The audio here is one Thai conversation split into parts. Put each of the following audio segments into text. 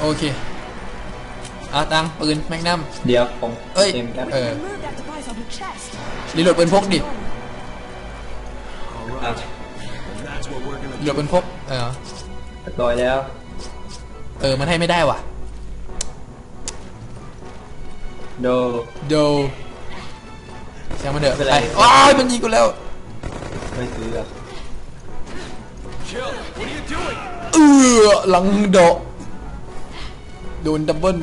โอเคอะตังปืนแมกนัมเดี๋ยวผมเอ้ยเต็มครับเออ Remove that device off your chest. รีโหลดปืนพกดิ อะรีโหลดปืนพก เออ เรียบร้อยแล้ว เออ มันให้ไม่ได้ว่ะ โด โดแซงมันเถอะไม่เป็นไร ไปอ้ายมันยิงกูแล้วไม่ซื้ออะเออหลังโดะ โดนดับเบิล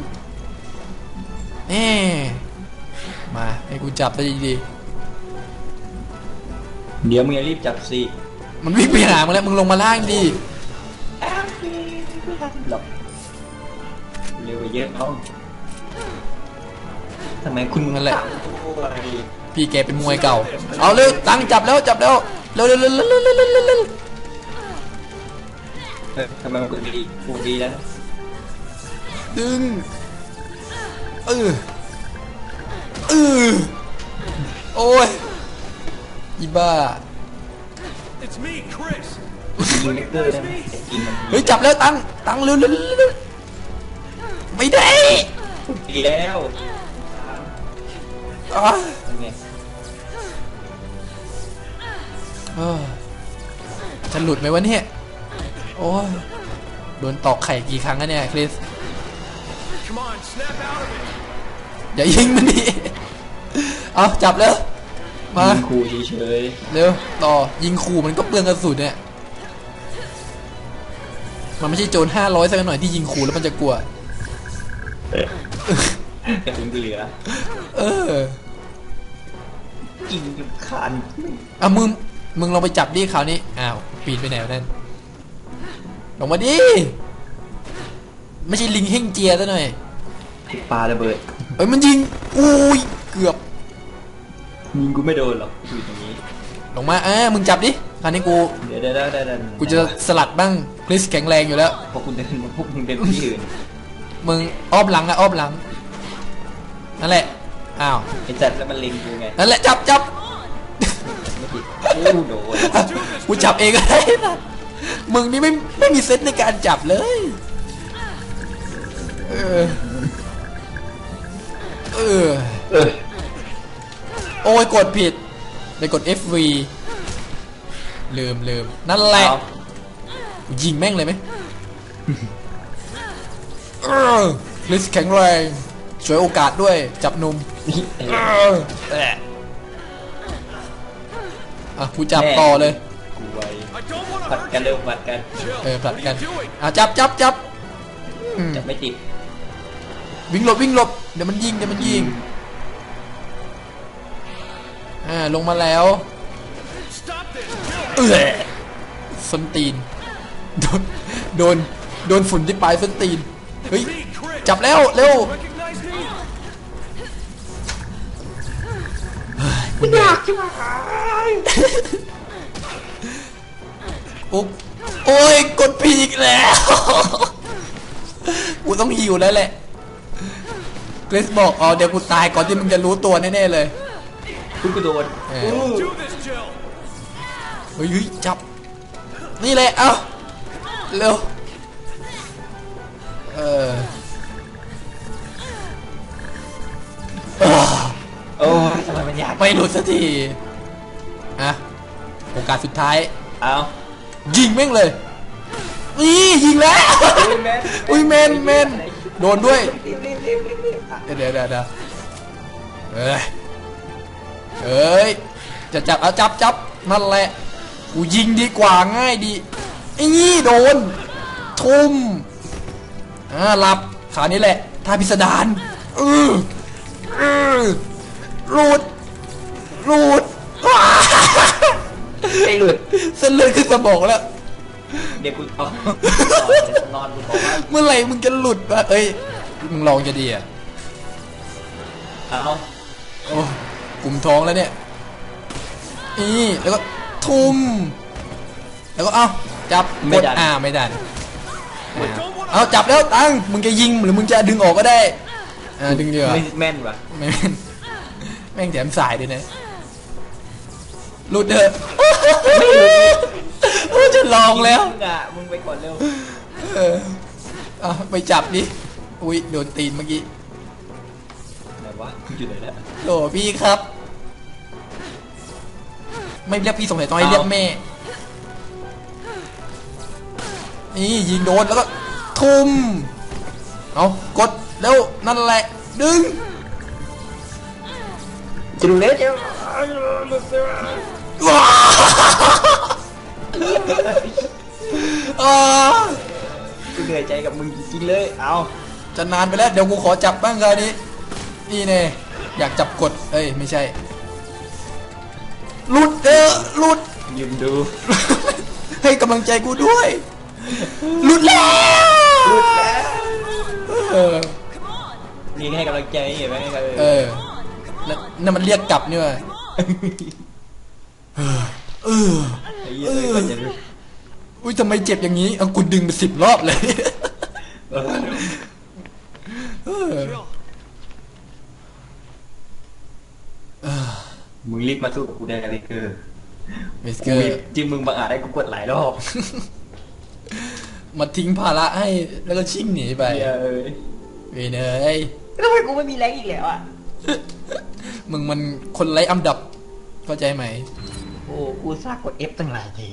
แน่มาให้กูจับได้ดีเดี๋ยวมึงอย่ารีบจับสิๆมันวิ่งไปหามึงแล้วมึงลงมาล่างดิหลบเร็วไปเยอะน้องทำไมคุณนั่นแหละโอ้ยพี่แกเป็นมวยเก่า เอาเร็วตังจับแล้วจับแล้วเร็วเร็วเร็วเร็วเร็วเร็วเร็วเร็วเฮ้ยทำไมมันกดดีกูดีแล้วนะ ดึงเออเออโอ้ยอีบ้า It's me, Chris. ยิงเล็กเกอร์ได้ไหมแต่กินมันเฮ้ยจับแล้วตังตังเร็วเร็วเร็วเร็วไม่ได้ดีแล้วอะยังไงเออจะหลุดไหมวะเนี่ยโอ้ยโดนตอกไข่กี่ครั้งแล้วเนี่ยคริส อย่ายิงมันดิเอาจับแล้วมายิงครูเฉยเร็วต่อยิงขู่มันก็เปลืองกระสุนเนี่ยมันไม่ใช่โจรห้าร้อยสักหน่อยที่ยิงขู่แล้วมันจะกลัวๆแต่ถึงเหลือเออกินจนคานอะมึงมึงลองไปจับดิคราวนี้อ้าวปีนไปไหนวะนั่นลงมาดิ ไม่ใช่ลิงเฮ่งเจียซะหน่อยปลาระเบิดเอ้ยมันยิงอุ้ยเกือบยิงกูไม่โดนหรอกอยู่ตรงนี้ลงมาเออมึงจับดิคราวนี้กูเดี๋ยวเดี๋ยวเดี๋ยวเดี๋ยวเดี๋ยวกูจะสลัดบ้างคริสแข็งแรงอยู่แล้วพวกคุณเดินพวกมึงเดินที่อื่นมึงอ้อมหลังนะอ้อมหลังนั่นแหละอ้าวไอ้จัดแล้วมันเล็งกูไงนั่นแหละจับจับไม่ผิดโอ้โดนกูจับเองก็ได้นะมึงนี่ไม่ไม่มีเซตในการจับเลย เออเออเออโอ้ยกดผิดไปกด FV ลืมลืมนั่นแหละเอายิงแม่งเลยไหมเออลิสแข็งแรงช่วยโอกาสด้วยจับนมนี่เอเอออแอะอะกูจับต่อเลยกูไว้ I don't want ผัด to กัน hurt เร็วผัดกัน you. เออผลัด What กั are น you doing? อะจับจับจับอืมจะไม่ติด วิ่งหลบวิ่งหลบเดี๋ยวมันยิงเดี๋ยวมันยิงอ่าลงมาแล้ว Stop this. เออส้นตีนโดนโดนโดนฝุ่นที่ปลายส้นตีนเฮ้ย Me, Chris. จับแล้วเร็ว Recognize me? มันยากจังปุ๊บโอ้ยกดผิดอีกแล้วกูต้องหิวแล้วแหละ เกรซบอกอ๋อเดี๋ยวกูตายก่อนที่มึงจะรู้ตัวแน่ๆเลยคุณก็โดนเอออู้ Do this, Jill. เฮ้ยเฮ้ยจับ นี่แหละเอ้าเร็วเออเอ้อโอ้ยทำไมมันยากไม่หลุดสักทีอะโอกาสสุดท้าย เอายิงแม่งเลยนี่ยิงแล้ว อุ้ยแมนอุ้ยเมนเมน โดนด้วยรีบรีบรีบรีบรีบอะเดี๋ยวเดี๋ยวเดี๋ยวเดี๋ยวเอ้ยเอ้ย จะจับเอาจับจับนั่นแหละ กูยิงดีกว่าง่ายดีไอ้นี่โดน ทุ่ม อ่าหลับขานี้แหละท่าพิสดารเออเออรูดรูดว้าไอ้หลุดเส้นเลือดขึ้นสมองแล้ว เดี๋ยวกูเอานอนนอนกูบอกว่าเมื่อไหร่มึงจะหลุดวะเอ้ย มึงลองจะดีอะ เอาโอ้กลุ่มท้องแล้วเนี่ย นี่แล้วก็ทุ่ม แล้วก็เอ้าจับกดอ่าไม่ได้อ่าเอาจับแล้วตังมึงจะยิงหรือมึงจะดึงออกก็ได้ อ่าดึงดีกว่าไม่แม่นว่ะไม่แม่น แม่งแถมสายด้วยนะหลุดเถอะโอ้จะ ลองแล้ว มึงอะมึงไปก่อนเร็วเอออะไปจับดิ อุ้ยโดนตีนเมื่อกี้ไหนวะอยู่ไหนแล้วโหพี่ครับ ไม่เรียกพี่สงสัยต้องให้เรียกแม่ นี่ยิงโดนแล้วก็ทุ่ม เอากดแล้วนั่นแหละ ดึงจะดูเล็กเจ้าว้า อ่ากูเหนื่อยใจกับมึงจริงๆเลย เอาจะนานไปแล้ว เดี๋ยวกูขอจับบ้างคราวนี้ นี่เน่อยากจับกด เอ้ย ไม่ใช่ หลุดเออหลุด ยืนดู ให้กำลังใจกูด้วย หลุดแล้วหลุดแล้ว เออ นี่ให้กำลังใจเห็นไหมเออนั่นนั่นมันเรียกกลับนี่ว่ะเออ ไอ้เหี้ยเลยก็จะรู้อุ้ยทำไมเจ็บอย่างนี้เอากูดึงไปสิบรอบเลยเออเออมึงรีบมาสู้กับกูได้กันเลยเกอร์เมสเกกูอมีร์ จริงมึงบังอาจให้กูกดหลายรอบมาทิ้งภาระให้แล้วก็ชิ่งหนีไปเหี้ยเอ้ยเวยเนยทำไมกูไม่มีแรงอีกแล้วอะมึงมันคนไร้อันดับเข้าใจไหม กูกูซาว่าเอฟตั้งหลายที